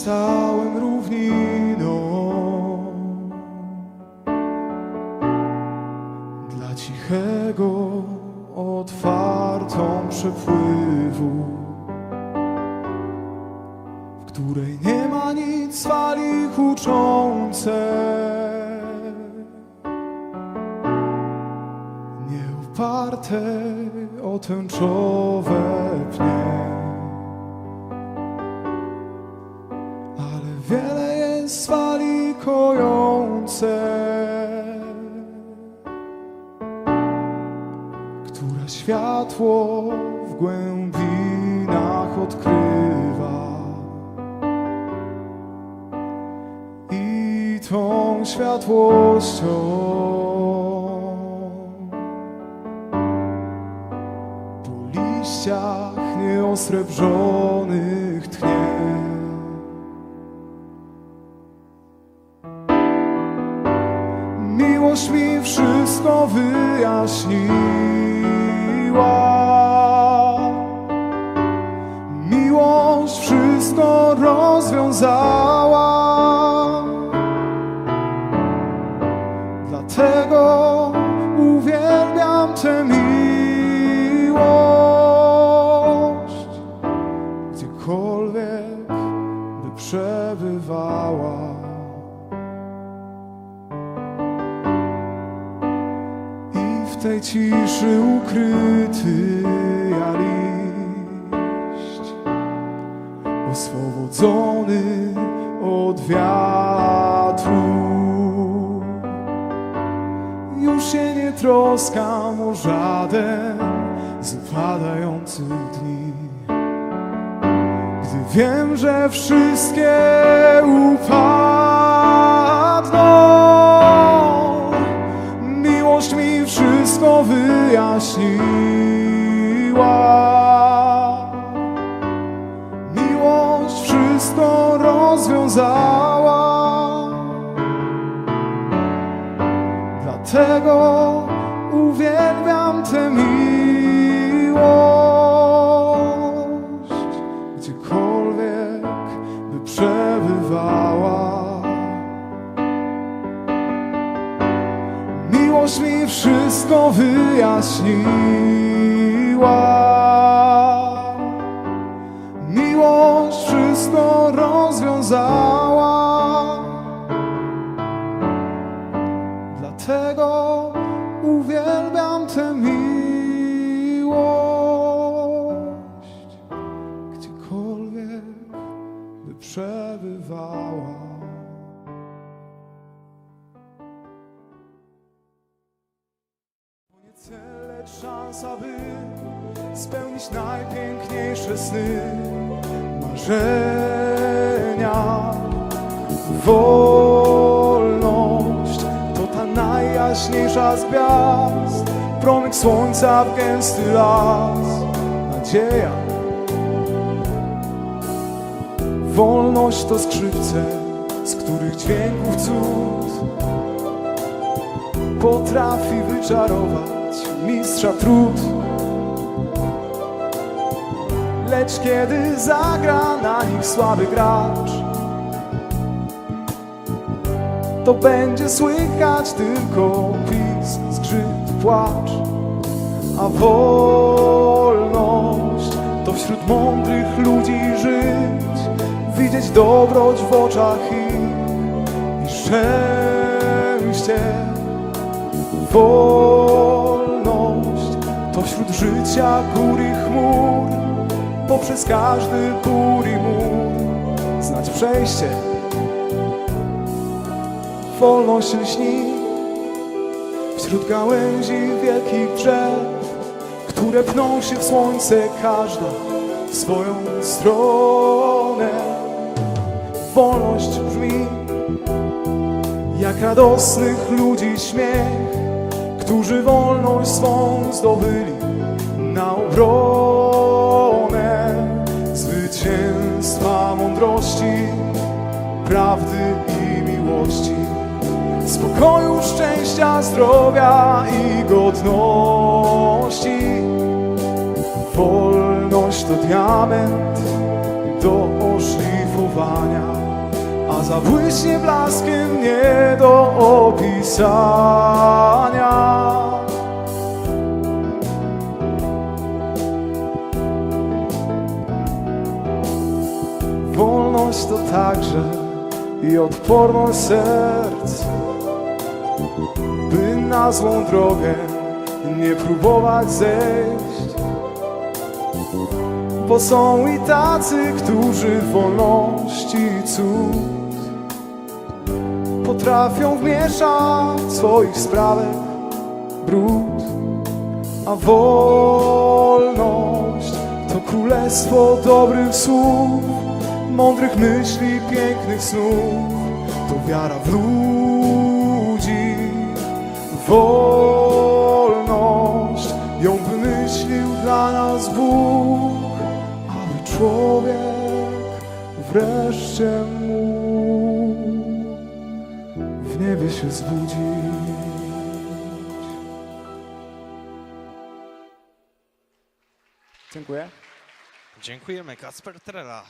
stałem równiną dla cichego, otwartą przepływu, w której nie ma nic fali huczące. Nieuparte o tęczowe pnie. Fali kojące, która światło w głębinach odkrywa. I tą światłością po liściach nieosrebrzonych Miłość mi wszystko wyjaśniła. Miłość wszystko rozwiązała. W tej ciszy ukryty ja liść Oswobodzony od wiatru. Już się nie troskam o żaden z upadających dni. Gdy wiem, że wszystkie wyjaśniła. Miłość wszystko rozwiązała. Dlatego uwielbiam tę miłość, gdziekolwiek by przebywała. Miłość mi wszystko wyjaśniła. Miłość wszystko rozwiązała. Dlatego uwielbiam tę miłość, gdziekolwiek by przebywała. Najpiękniejsze sny, marzenia. Wolność to ta najjaśniejsza z gwiazd, promyk słońca w gęsty las, nadzieja. Wolność to skrzypce, z których dźwięków cud potrafi wyczarować mistrza trud. Lecz kiedy zagra na nich słaby gracz, to będzie słychać tylko pisk, zgrzyt, płacz. A wolność to wśród mądrych ludzi żyć, widzieć dobroć w oczach ich i szczęście. Wolność to wśród życia gór i chmur, poprzez każdy pór i znać przejście. Wolność lśni wśród gałęzi wielkich drzew, które pną się w słońce każda w swoją stronę. Wolność brzmi jak radosnych ludzi śmiech, którzy wolność swą zdobyli na obronę zwycięstwa mądrości, prawdy i miłości, spokoju, szczęścia, zdrowia i godności. Wolność to diament do oszlifowania a zabłyśnie blaskiem nie do opisania. Wolność to także i odporność serc, by na złą drogę nie próbować zejść. Bo są i tacy, którzy wolności cud potrafią wmieszać w swoich sprawek brud, a wolność to królestwo dobrych słów, mądrych myśli, pięknych snów, to wiara w ludzi. Wolność ją wymyślił dla nas Bóg, aby człowiek wreszcie mógł w niebie się zbudzić. Dziękuję. Dziękujemy, Kasper Trela.